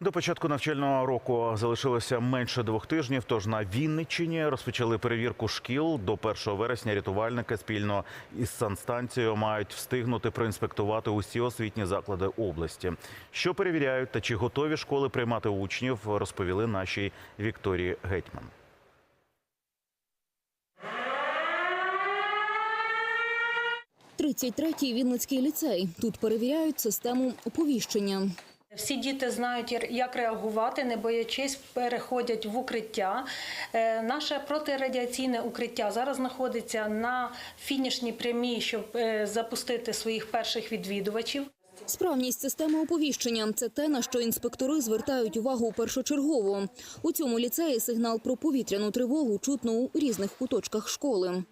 До початку навчального року залишилося менше двох тижнів. Тож на Вінниччині розпочали перевірку шкіл. До 1 вересня рятувальники спільно із санстанцією мають встигнути проінспектувати усі освітні заклади області. Що перевіряють та чи готові школи приймати учнів, розповіли нашій Вікторії Гетьман. Тридцять третій Вінницький ліцей. Тут перевіряють систему оповіщення. Всі діти знають, як реагувати, не боячись, переходять в укриття. Е, Наше протирадіаційне укриття зараз знаходиться на фінішній прямій, щоб е, запустити своїх перших відвідувачів. Справність системи оповіщення це те, на що інспектори звертають увагу першочергово. У цьому ліцеї сигнал про повітряну тривогу чутно у різних куточках школи.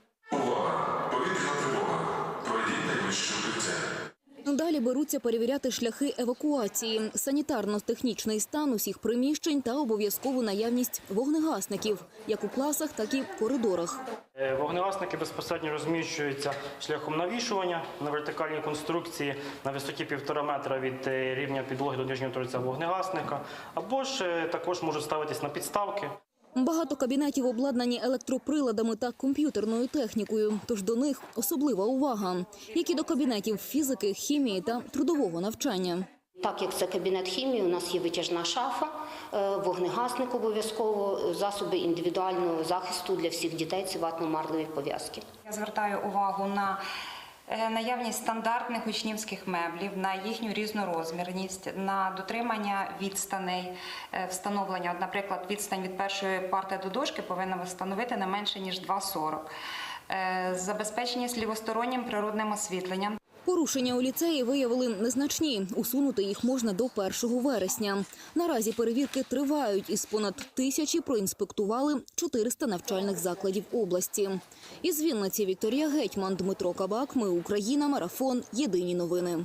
Беруться перевіряти шляхи евакуації, санітарно-технічний стан усіх приміщень та обов'язкову наявність вогнегасників, як у класах, так і в коридорах. Е, Вогнегасники безпосередньо розміщуються шляхом навішування на вертикальній конструкції на висоті півтора метра від е, рівня підлоги до нижнього торця вогнегасника, або ж е, також можуть ставитись на підставки. Багато кабінетів обладнані електроприладами та комп'ютерною технікою, тож до них особлива увага, як і до кабінетів фізики, хімії та трудового навчання. Так як це кабінет хімії, у нас є витяжна шафа, е, вогнегасник обов'язково, засоби індивідуального захисту для всіх дітей це ватно-марлеві пов'язки. Я звертаю увагу на наявність стандартних учнівських меблів, на їхню різнорозмірність, на дотримання відстаней, е, встановлення. От, Наприклад, відстань від першої парти до дошки повинна встановити не менше ніж 2,40. Е, Забезпечення лівостороннім природним освітленням. Порушення у ліцеї виявили незначні. Усунути їх можна до 1 вересня. Наразі перевірки тривають. Із понад тисячі проінспектували 400 навчальних закладів області. Із Вінниці Вікторія Гетьман, Дмитро Кабак. Ми Україна. Марафон. Єдині новини.